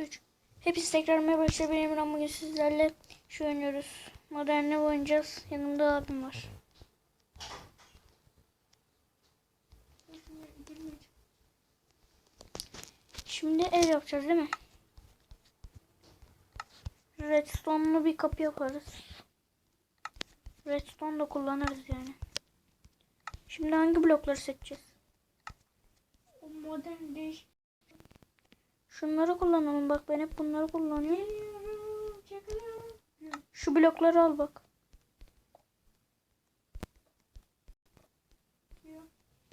3. Hepsi tekrar merhaba arkadaşlar. Benim Emran bugün sizlerle şu oynuyoruz. Modern Ev oynayacağız. Yanımda abim var. Şimdi ev yapacağız değil mi? Redstone'lu bir kapı yaparız. Redstone da kullanırız yani. Şimdi hangi blokları seçeceğiz? O modern değiş. Şunları kullanalım bak ben hep bunları kullanıyorum. Şu blokları al bak.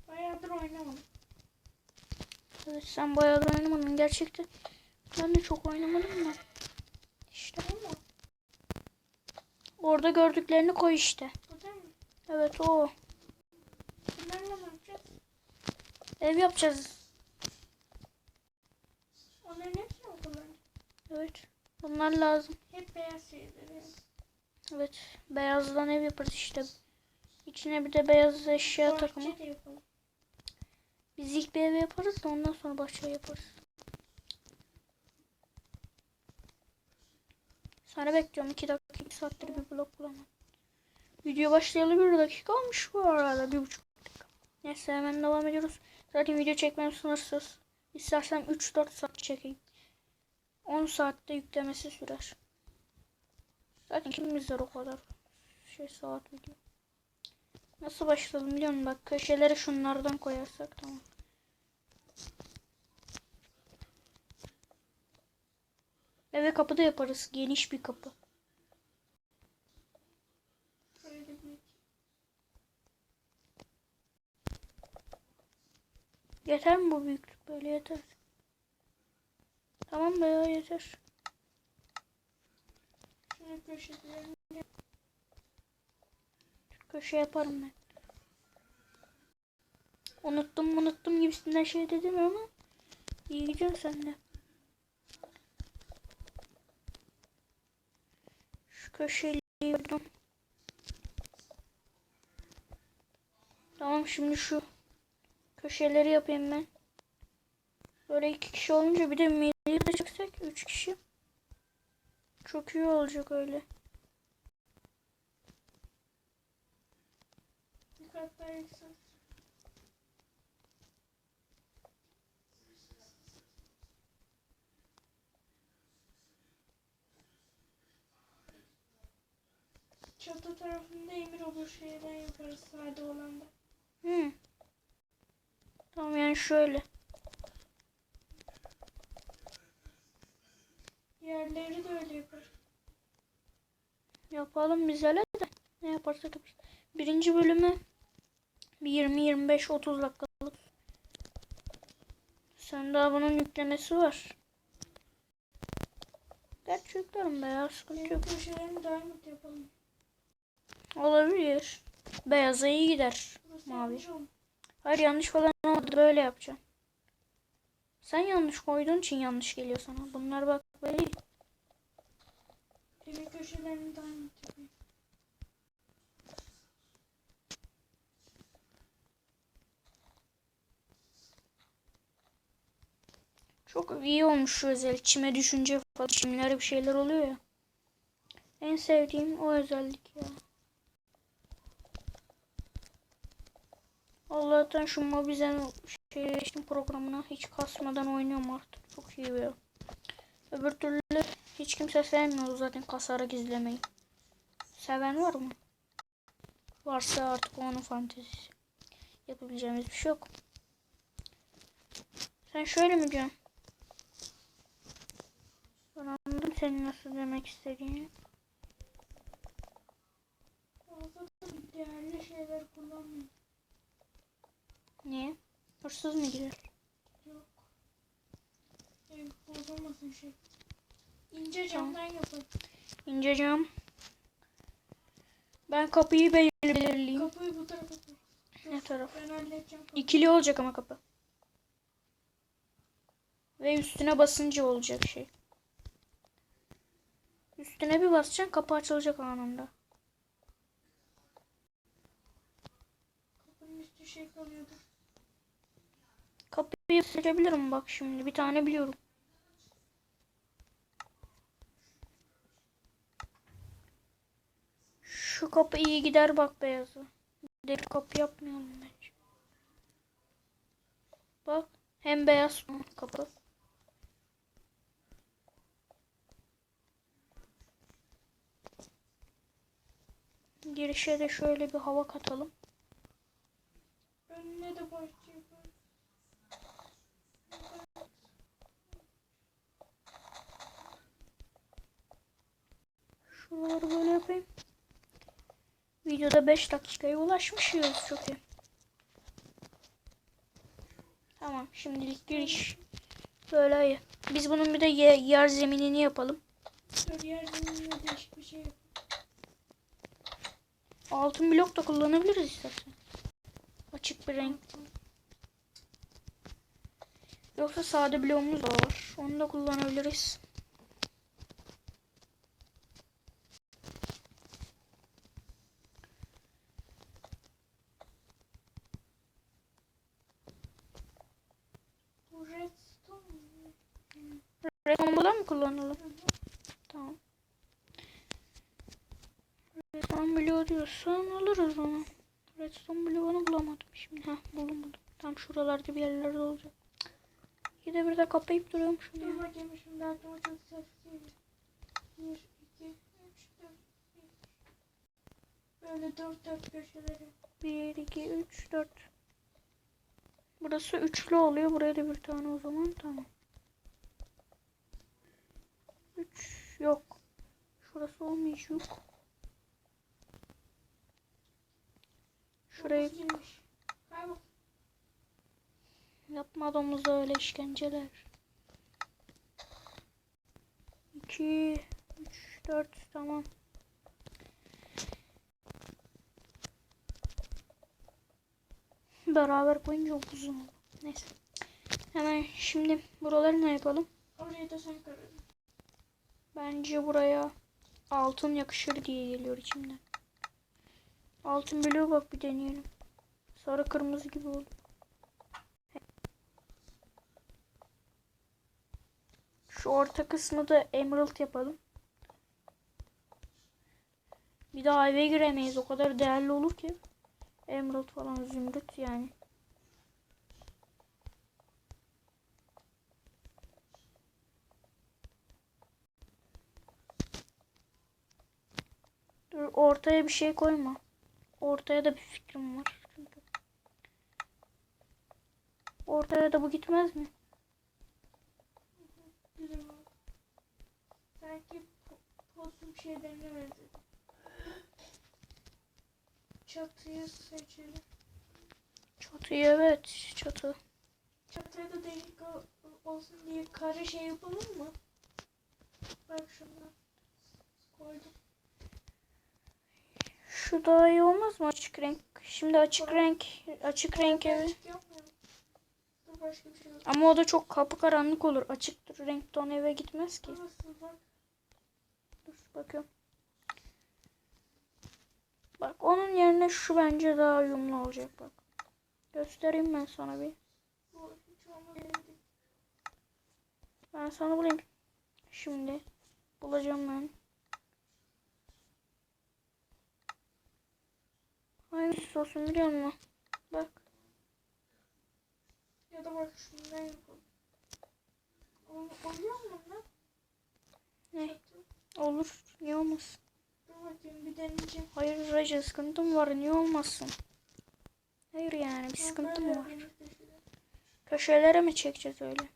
Bayağıdır oynamadım. Evet sen bayağı da oynamadın gerçekten. Ben de çok oynamadım da. İşte Ama orada gördüklerini koy işte. bu? Evet o. Bunlarla ne yapacağız? Ev yapacağız. Onların hepsini mi kullanacağız? Evet. Bunlar lazım. Hep beyaz şeyleri. Evet. Beyazdan ev yaparız işte. İçine bir de beyaz eşya Bahçe takımı. Biz ilk bir ev yaparız da ondan sonra bahçe yaparız. Sana bekliyorum 2 dakika 2 saattir bir blok bulamam. Video başlayalı 1 dakika olmuş bu arada 1,5 dakika. Neyse hemen devam ediyoruz. Zaten video çekmem sınırsız. İstersem 3-4 saat çekeyim. 10 saatte yüklemesi sürer. Zaten kim izler o kadar şey saat video. Nasıl başlayalım biliyor musun? Bak köşelere şunlardan koyarsak tamam. Eve kapı da yaparız. Geniş bir kapı. Böyle bir Yeter mi bu büyüklük? Böyle yeter. Tamam be ya yeter. şunu köşelerini köşe yaparım ben. Unuttum unuttum gibisinden şey dedim ama iyi gidiyorsun sen de. Şu köşeyi yordum. Tamam şimdi şu köşeleri yapayım ben. Böyle iki kişi olunca bir de mideyi de çeksek üç kişi. Çok iyi olacak öyle. Çatı tarafında emir olur şeyden yaparız sade olan da. Hı. Tamam yani şöyle. Yerleri de öyle yaparız. Yapalım biz hele de. Ne yaparsak yaparız. Birinci bölümü bir 20-25-30 dakikalık. Sen daha bunun yüklemesi var. Gerçi yüklerim be ya sıkıntı yok. Benim köşelerini diamond yapalım. Olabilir. Beyaza iyi gider. Burası Mavi. Hayır yanlış falan böyle yapacağım. Sen yanlış koyduğun için yanlış geliyor sana. Bunlar bak böyle değil. Benim köşelerini diamond yapayım. Çok iyi olmuş şu özellik. Çime düşünce falan çimlere bir şeyler oluyor ya. En sevdiğim o özellik ya. Allah'tan şu Mobizen şey geçtim programına hiç kasmadan oynuyorum artık. Çok iyi ya. Öbür türlü hiç kimse sevmiyor zaten kasara gizlemeyi. Seven var mı? Varsa artık onun fantezisi. Yapabileceğimiz bir şey yok. Sen şöyle mi diyorsun? Ben anladım senin nasıl demek istediğini. Da değerli şeyler kullanmayın. Niye? Hırsız mı girer? Yok. Ev bozulmasın şey. İnce camdan yapın. İnce cam. Ben kapıyı belirleyeyim. Kapıyı bu tarafa koy. Ne taraf? Ben halledeceğim kapıyı. İkili olacak ama kapı. Ve üstüne basınca olacak şey. Üstüne bir basacaksın kapı açılacak anında. Kapının üstü şey kalıyordu. Kapıyı seçebilirim bak şimdi. Bir tane biliyorum. Şu kapı iyi gider bak beyazı. Deri kapı yapmayalım bence. Bak hem beyaz kapı. Girişe de şöyle bir hava katalım. Önüne de boyut. Şuraları böyle yapayım. Videoda 5 dakikaya ulaşmışız. Çok iyi. Tamam şimdilik giriş. Böyle iyi. Biz bunun bir de ye- yer zeminini yapalım. Yer zeminine değişik bir şey yap. Altın blok da kullanabiliriz istersen. Açık bir renk. Yoksa sade bloğumuz da var. Onu da kullanabiliriz. Bu redstone mu? Bombadan mı kullanalım? Tamam. Redstone bloğu diyorsan alırız onu. Redstone bloğunu bulamadım şimdi. Heh buldum buldum. Tam şuralarda bir yerlerde olacak. İkide bir de kapayıp duruyorum şunu. Dur bakayım şimdi aklıma çok geliyor. Bir, iki, üç, dört, beş. Böyle dört dört köşeleri. 1, 2, 3, 4. Burası üçlü oluyor. Buraya da bir tane o zaman. Tamam. 3 yok. Şurası olmayacak. Şurayı yapma domuza öyle işkenceler. 2 3 4 tamam. Beraber koyunca uzun oldu. Neyse. Hemen şimdi buraları ne yapalım? Oraya da sen karar. Bence buraya altın yakışır diye geliyor içimden. Altın bloğu bak bir deneyelim. Sarı kırmızı gibi oldu. Şu orta kısmı da emerald yapalım. Bir daha eve giremeyiz. O kadar değerli olur ki. Emerald falan zümrüt yani. Ortaya bir şey koyma. Ortaya da bir fikrim var. Çünkü. Ortaya da bu gitmez mi? Sanki po- postum şeylerine benzedi. Çatıyı seçelim. Çatıyı evet çatı. Çatıya da delik ol- olsun diye kare şey yapalım mı? Bak şundan. Koydum. Şu daha iyi olmaz mı açık renk? Şimdi açık renk açık renk evi. Şey. Ama o da çok kapı karanlık olur. Açık renk ton eve gitmez ki. Dur bakıyorum. Bak onun yerine şu bence daha uyumlu olacak bak. Göstereyim ben sana bir. Ben sana bulayım. Şimdi bulacağım ben. Hangisi olsun biliyor musun? Bak. Ya da bak şundan yapalım. Ol- Oluyor mu lan? Ne? Olur. Niye olmasın? Dur bakayım bir deneyeceğim. Hayır Raja sıkıntım var. Niye olmasın? Hayır yani bir sıkıntım var. köşede. Köşelere mi çekeceğiz öyle?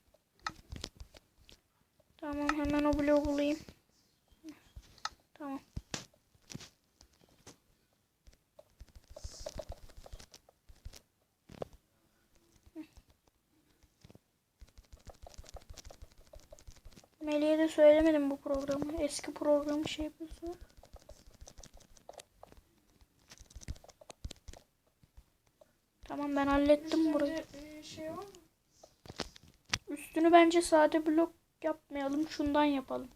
Tamam hemen o bloğu bulayım. Tamam. Melih'e de söylemedim bu programı. Eski programı şey yapıyorsun. Tamam ben hallettim burayı. Üstünde, şey var mı? Üstünü bence sade blok yapmayalım. Şundan yapalım.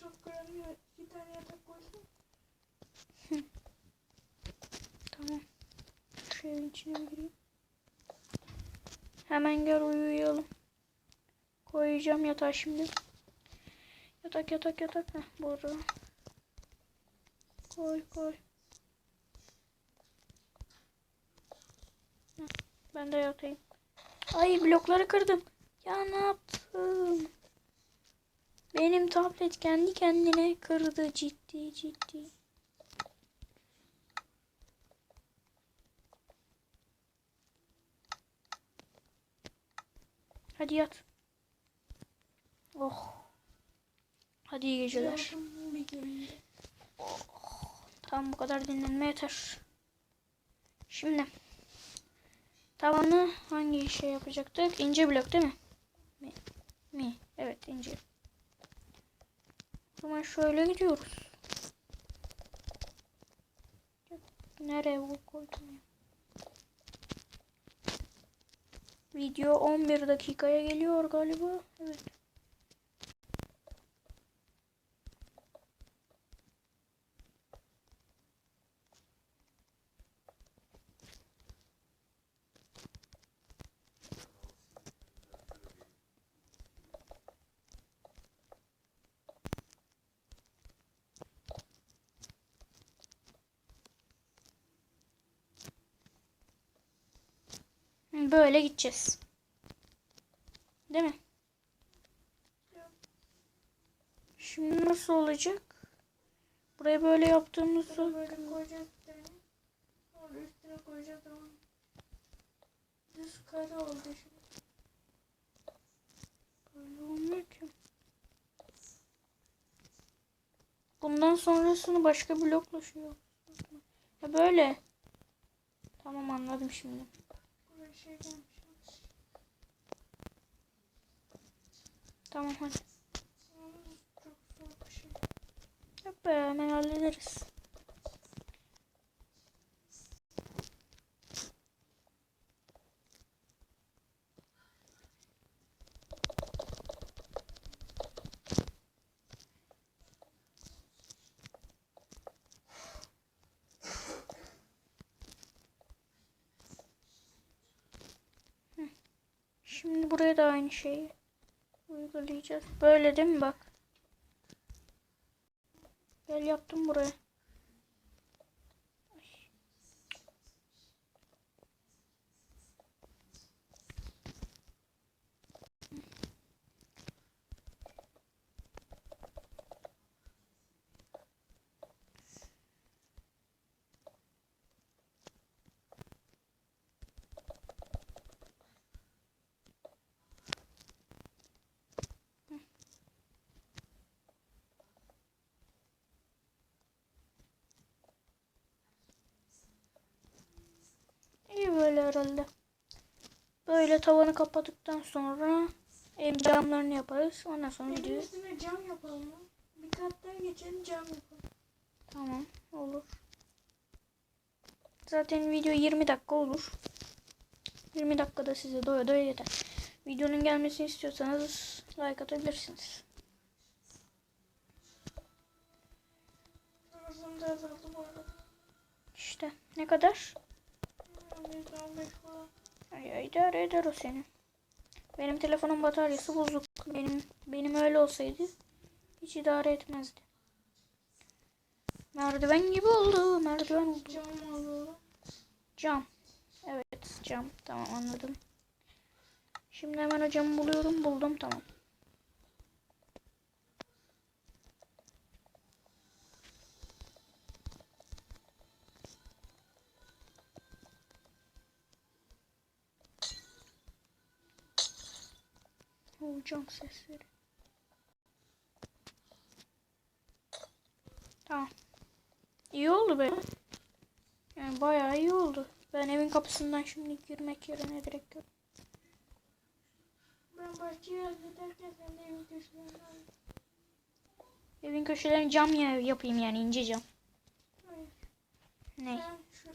Çok görünüyor. İki tane yatak. Tamam. Şu evin içine gireyim. Hemen gel uyuyalım. Koyacağım yatağı şimdi. Yatak yatak yatak. Heh, boru. Koy koy. Ben de yatayım. Ay blokları kırdım. Ya ne yaptım? Benim tablet kendi kendine kırdı ciddi ciddi. Hadi yat. Oh. Hadi iyi geceler. Günde. Tamam bu kadar dinlenme yeter. Şimdi tavanı hangi şey yapacaktık? İnce blok değil mi? Mi? Mi? Evet ince. O zaman şöyle gidiyoruz. Nereye bu koydum ya? Video 11 dakikaya geliyor galiba. Evet. Böyle gideceğiz. Değil mi? Şimdi nasıl olacak? Buraya böyle yaptığımızda Sonra böyle koyacağız bir tane. Sonra üstüne koyacağız tamam. Düz kare oldu şimdi. böyle olmuyor ki. Bundan sonrasını başka blokla şey Ya böyle. Tamam anladım şimdi. Şey gelmiş. Tamam hadi. Yalnız çok zor bir şey. Yok be hemen hallederiz. Hı. Şimdi buraya da aynı şeyi uygulayacağız. Böyle değil mi bak? Gel yaptım buraya. Ay. İyi böyle herhalde. Böyle tavanı kapattıktan sonra ev camlarını yaparız. Ondan sonra Benim videoyu üstüne cam yapalım mı? Bir kat daha geçelim cam yapalım. Tamam olur. Zaten video 20 dakika olur. 20 dakikada size doya doya yeter. Videonun gelmesini istiyorsanız like atabilirsiniz. İşte ne kadar? Yani %15 falan. Ay, ay, idare eder o senin. Benim telefonun bataryası bozuk. Benim benim öyle olsaydı hiç idare etmezdi. Merdiven gibi oldu. Merdiven oldu. Cam alalım. Cam. Evet cam. Tamam anladım. Şimdi hemen o camı buluyorum. Buldum tamam. Cam sesleri. Tamam. İyi oldu be. Yani bayağı iyi oldu. Ben evin kapısından şimdi girmek yerine direkt gör. Ben bahçeyi hallederken sen de evin köşelerini hallet. Evin köşelerini cam ya yapayım yani ince cam. Hayır. Ne? Ben şu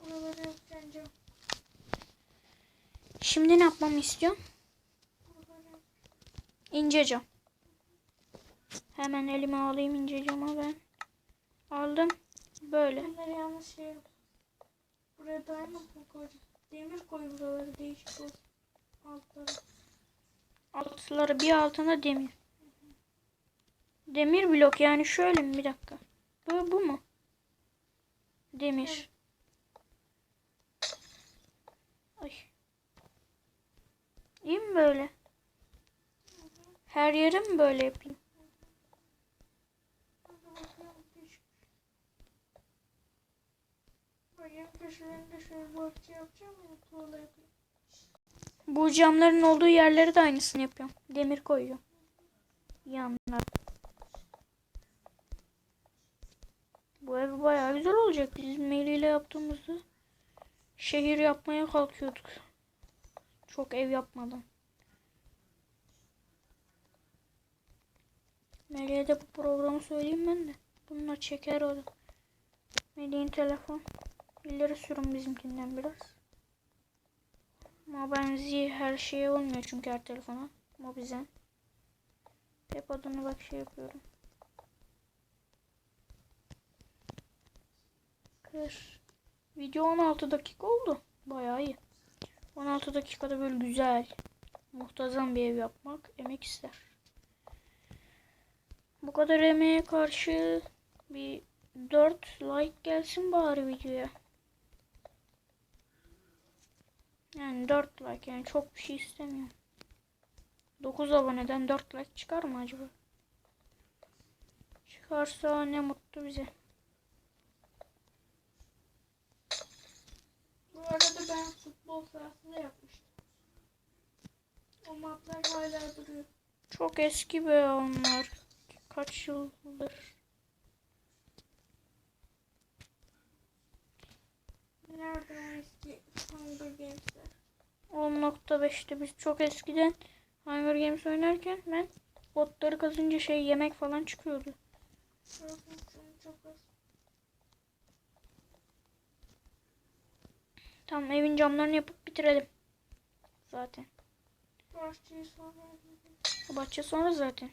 buraları yapacaksın cam. Şimdi ne yapmamı istiyorsun? Buraları yap. İnce cam. Hemen elime alayım ince camı ben. Aldım. Böyle. Bunları yanlış şey. Buraya diamond mı? Demir koy buraları değişik olsun. Altları. Altları bir altına demir. Demir blok yani şöyle mi bir dakika. Bu, bu mu? Demir. İyi mi böyle? Her yere mi böyle yapayım? Bu camların olduğu yerlere de aynısını yapıyorum. Demir koyuyorum. Yanlar. Bu ev bayağı güzel olacak. Biz Melih ile yaptığımızda şehir yapmaya kalkıyorduk. Çok ev yapmadan. Melih'e de bu programı söyleyeyim ben de. Bununla çeker o da. Melih'in telefon. İleri sürün bizimkinden biraz. Ama benzi her şeye olmuyor çünkü her telefona. Ama bize. Hep adını bak şey yapıyorum. Kır. Video 16 dakika oldu. Bayağı iyi. 16 dakikada böyle güzel, muhtazam bir ev yapmak emek ister. Bu kadar emeğe karşı bir 4 like gelsin bari videoya. Yani 4 like yani çok bir şey istemiyorum. 9 aboneden 4 like çıkar mı acaba? Çıkarsa ne mutlu bize. Bu arada ben futbol sahasında yapmıştım. O maplar hala duruyor. Çok eski be onlar. Kaç yıldır. Nerede o eski Hunger Games'ler? 10.5'te biz çok eskiden Hunger Games oynarken ben botları kazınca şey yemek falan çıkıyordu. Tamam evin camlarını yapıp bitirelim. Zaten. Bahçeyi sonra. Bahçe sonra zaten.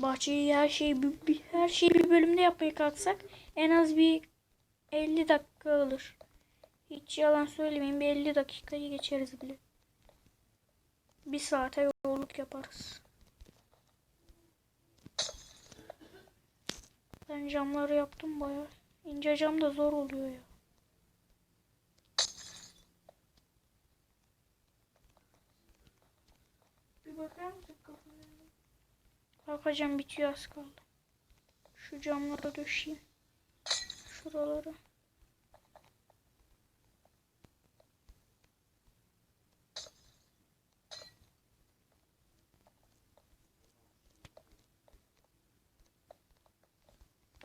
Bahçeyi her şeyi bir, bir- her şeyi bir bölümde yapmaya kalksak en az bir 50 dakika alır. Hiç yalan söylemeyeyim bir 50 dakikayı geçeriz bile. Bir saate yolculuk yaparız. Ben camları yaptım bayağı. İnce cam da zor oluyor ya. Bir bakar mısın? Bakacağım bitiyor az kaldı. Şu camlara döşeyim. Şuralara.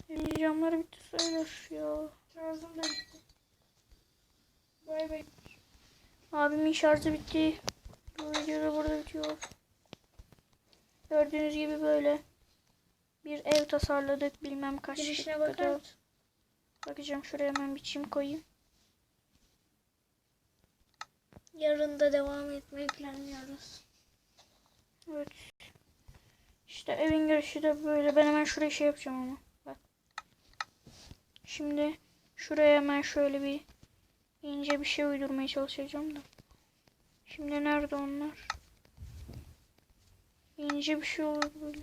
Evin camları bitti sayılır ya. Şarjım da bitti. Bay bay. Abimin şarjı bitti. Bu video da burada bitiyor. Gördüğünüz gibi böyle bir ev tasarladık. Bilmem kaç Girişine bakar? Bakacağım şuraya hemen bir çim koyayım. Yarın da devam etmeyi planlıyoruz. Evet. İşte evin girişi de böyle. Ben hemen şuraya şey yapacağım ama. Bak. Şimdi şuraya hemen şöyle bir ince bir şey uydurmaya çalışacağım da. Şimdi nerede onlar? İnce bir şey olur böyle.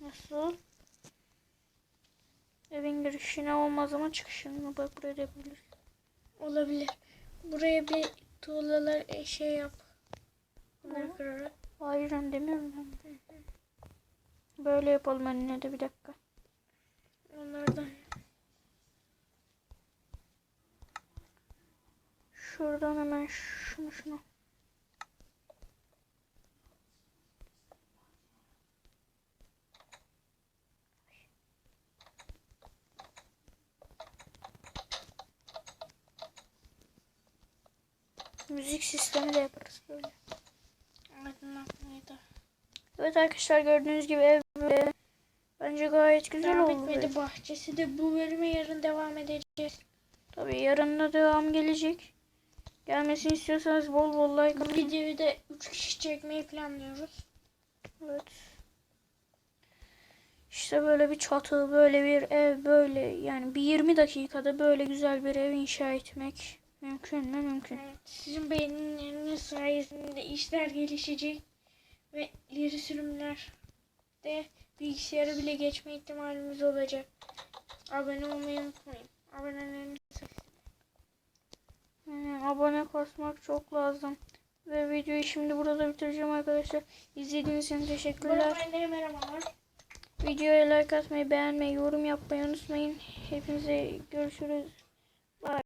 Nasıl? Evin girişine olmaz ama çıkışını bak buraya da yapabiliriz. Olabilir. Buraya bir tuğlalar e, şey yap. Bunları kırarak. Hayır demiyorum ben. Böyle yapalım önüne de bir dakika. Onlardan. Şuradan hemen şunu şunu. Müzik sistemi de yaparız böyle. Evet arkadaşlar gördüğünüz gibi ev böyle. Bence gayet güzel Devam oldu. etmedi bahçesi de bu bölüme yarın devam edeceğiz. Tabii yarın da devam gelecek. Gelmesini istiyorsanız bol bol like atın. videoyu da 3 kişi çekmeyi planlıyoruz. Evet. İşte böyle bir çatı, böyle bir ev, böyle yani bir 20 dakikada böyle güzel bir ev inşa etmek mümkün mü? Mümkün. Evet, sizin beğenileriniz sayesinde işler gelişecek ve ileri sürümler de bilgisayara bile geçme ihtimalimiz olacak. Abone olmayı unutmayın. Abonelerinizi Yani abone kasmak çok lazım. Ve videoyu şimdi burada bitireceğim arkadaşlar. İzlediğiniz için teşekkürler. Videoya like atmayı, beğenmeyi, yorum yapmayı unutmayın. Hepinize görüşürüz. Bye.